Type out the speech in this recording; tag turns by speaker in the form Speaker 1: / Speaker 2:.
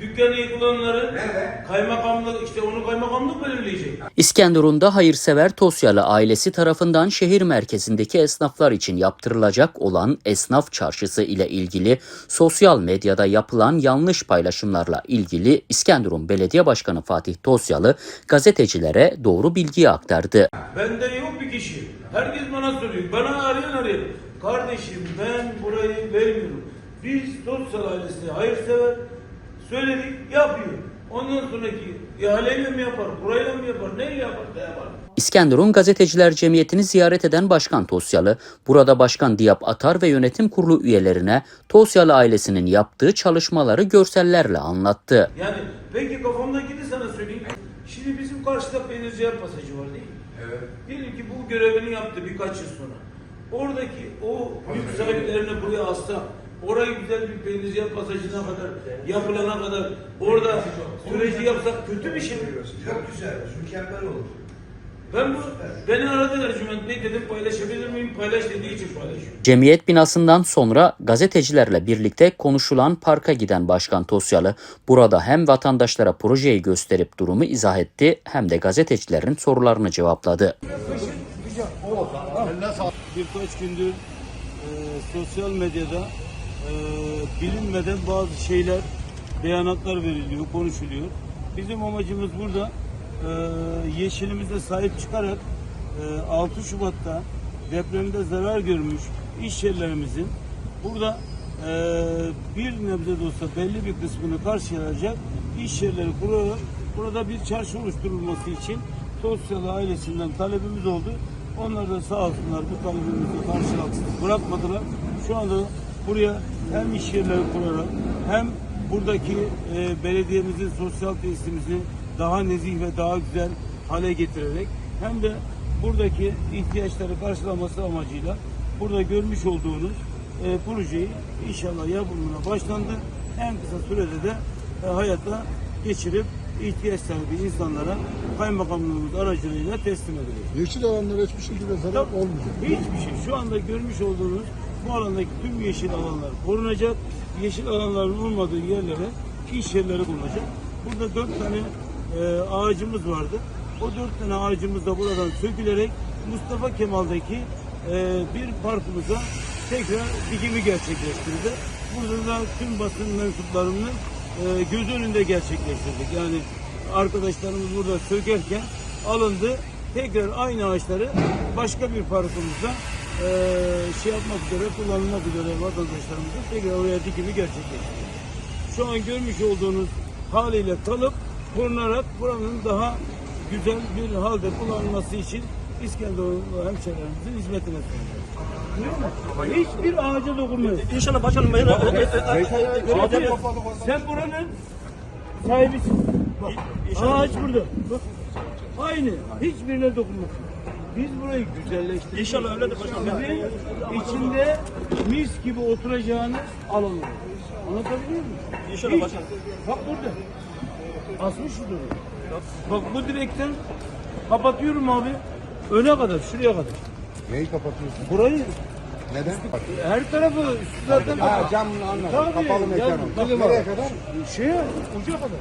Speaker 1: Dükkanı yıkılanları kaymakamlık işte onu kaymakamlık belirleyecek.
Speaker 2: İskenderun'da hayırsever Tosyalı ailesi tarafından şehir merkezindeki esnaflar için yaptırılacak olan esnaf çarşısı ile ilgili sosyal medyada yapılan yanlış paylaşımlarla ilgili İskenderun Belediye Başkanı Fatih Tosyalı gazetecilere doğru bilgiyi aktardı.
Speaker 1: Bende yok bir kişi. Herkes bana soruyor. Bana arayan arıyor. Kardeşim ben burayı vermiyorum. Biz sosyal ailesi hayırsever söyledik yapıyor. Ondan sonraki ihaleyle mi yapar, burayla mı yapar, neyle yapar, ne yapar?
Speaker 2: İskenderun Gazeteciler Cemiyeti'ni ziyaret eden Başkan Tosyalı, burada Başkan Diyap Atar ve yönetim kurulu üyelerine Tosyalı ailesinin yaptığı çalışmaları görsellerle anlattı.
Speaker 1: Yani peki kafamdakini sana söyleyeyim. Şimdi bizim karşıda peynirciye pasajı var değil mi?
Speaker 3: Evet.
Speaker 1: Diyelim ki bu görevini yaptı birkaç yıl sonra. Oradaki o yük sahiplerini buraya alsa, orayı güzel bir peynirciye pasajına kadar, yapılana kadar orada süreci yapsak kötü bir şey mi?
Speaker 3: Çok güzel, mükemmel olur.
Speaker 1: Ben bu, beni aradılar Ercüment Bey dedim paylaşabilir miyim? Paylaş dediği için paylaşıyorum.
Speaker 2: Cemiyet binasından sonra gazetecilerle birlikte konuşulan parka giden Başkan Tosyalı burada hem vatandaşlara projeyi gösterip durumu izah etti hem de gazetecilerin sorularını cevapladı.
Speaker 4: birkaç gündür e, sosyal medyada e, bilinmeden bazı şeyler, beyanatlar veriliyor, konuşuluyor. Bizim amacımız burada e, yeşilimize sahip çıkarak e, 6 Şubat'ta depremde zarar görmüş iş yerlerimizin burada e, bir nebze de olsa belli bir kısmını karşılayacak iş yerleri kurarak burada bir çarşı oluşturulması için sosyal ailesinden talebimiz oldu. Onlar da sağ olsunlar bu talebimizi karşılaksız bırakmadılar. Şu anda buraya hem iş yerleri kurarak hem buradaki e, belediyemizin sosyal tesisimizi daha nezih ve daha güzel hale getirerek hem de buradaki ihtiyaçları karşılaması amacıyla burada görmüş olduğunuz e, projeyi inşallah yapımına başlandı. En kısa sürede de e, hayata geçirip ihtiyaç sahibi insanlara kaymakamlığımız aracılığıyla teslim edilecek.
Speaker 5: Yeşil alanlara hiçbir şekilde zarar olmayacak.
Speaker 4: Hiçbir şey. Şu anda görmüş olduğunuz bu alandaki tüm yeşil alanlar korunacak. Yeşil alanların olmadığı yerlere iş yerleri bulunacak. Burada dört tane e, ağacımız vardı. O dört tane ağacımız da buradan sökülerek Mustafa Kemal'deki e, bir parkımıza tekrar dikimi gerçekleştirdi. Burada da tüm basın mensuplarının e, göz önünde gerçekleştirdik. Yani arkadaşlarımız burada sökerken alındı. Tekrar aynı ağaçları başka bir parkımızda e, şey yapmak üzere, kullanılmak üzere vatandaşlarımızın tekrar oraya dikimi gerçekleştirdik. Şu an görmüş olduğunuz haliyle kalıp korunarak buranın daha güzel bir halde kullanılması için İskenderun hemşehrilerimizin hizmetine sunacağız. Hiçbir ağaca dokunmuyor.
Speaker 6: İnşallah başkanım ben
Speaker 4: Abi, sen buranın sahibisin. Bak, ağaç burada. Bak. Aynı. Hiçbirine dokunmasın. Biz burayı güzelleştirdik.
Speaker 6: İnşallah öyledir başkanım.
Speaker 4: Sizin içinde mis gibi oturacağınız alan olur. Anlatabiliyor muyum?
Speaker 6: İnşallah
Speaker 4: Hiç.
Speaker 6: başkanım.
Speaker 4: Bak burada. Asmış şu duruyor. Bak bu direkten kapatıyorum abi. Öne kadar, şuraya kadar.
Speaker 5: Neyi kapatıyorsun?
Speaker 4: Burayı
Speaker 5: Neden?
Speaker 4: her tarafı üstü zaten
Speaker 5: Ha camını anladım.
Speaker 4: Tabii,
Speaker 5: Kapalı
Speaker 4: yani
Speaker 5: mekan.
Speaker 4: bak,
Speaker 5: Nereye kadar?
Speaker 4: şeye uca kadar.